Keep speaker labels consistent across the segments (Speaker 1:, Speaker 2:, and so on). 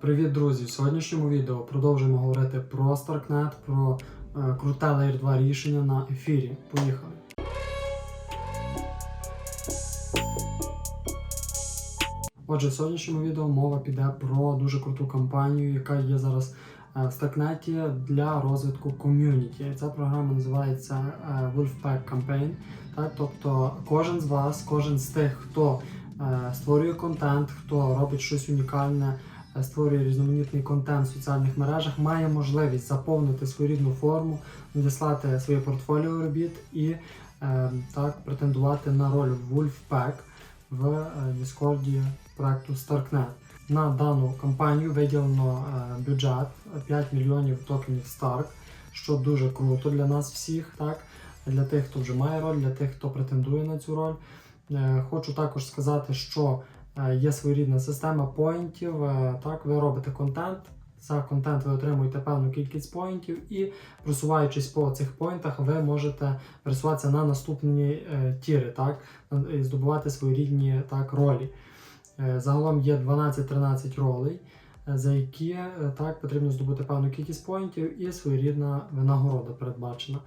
Speaker 1: Привіт, друзі! В сьогоднішньому відео продовжуємо говорити про StarkNet, про е, круте Layer 2 рішення на ефірі. Поїхали! Отже, в сьогоднішньому відео мова піде про дуже круту кампанію, яка є зараз е, в StarkNet для розвитку ком'юніті. Ця програма називається е, Wolfpack Campaign. Так, тобто кожен з вас, кожен з тих, хто е, створює контент, хто робить щось унікальне, створює різноманітний контент в соціальних мережах, має можливість заповнити своєрідну форму, надіслати своє портфоліо робіт і е, так претендувати на роль Wolfpack в е, Діскорді проекту StarkNet. На дану кампанію виділено е, бюджет 5 мільйонів токенів Stark, що дуже круто для нас всіх, так для тих, хто вже має роль, для тих, хто претендує на цю роль. Е, Хочу також сказати, що е, є своєрідна система поінтів. Е, Так, ви робите контент. За контент ви отримуєте певну кількість поінтів, і просуваючись по цих поінтах, ви можете пересуватися на наступні е, тіри, так, і здобувати своєрідні так, ролі. Е, Загалом є 12-13 ролей, е, за які е, так, потрібно здобути певну кількість поінтів і своєрідна винагорода передбачена.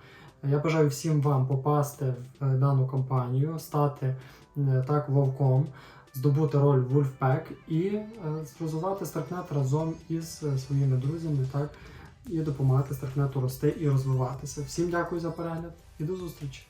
Speaker 1: Е, Я бажаю всім вам попасти в е, дану компанію, стати е, так вовком, здобути роль Wolfpack і е, розвивати Старкнет разом із е, своїми друзями, так, і допомагати Старкнету рости і розвиватися. Всім дякую за перегляд і до зустрічі!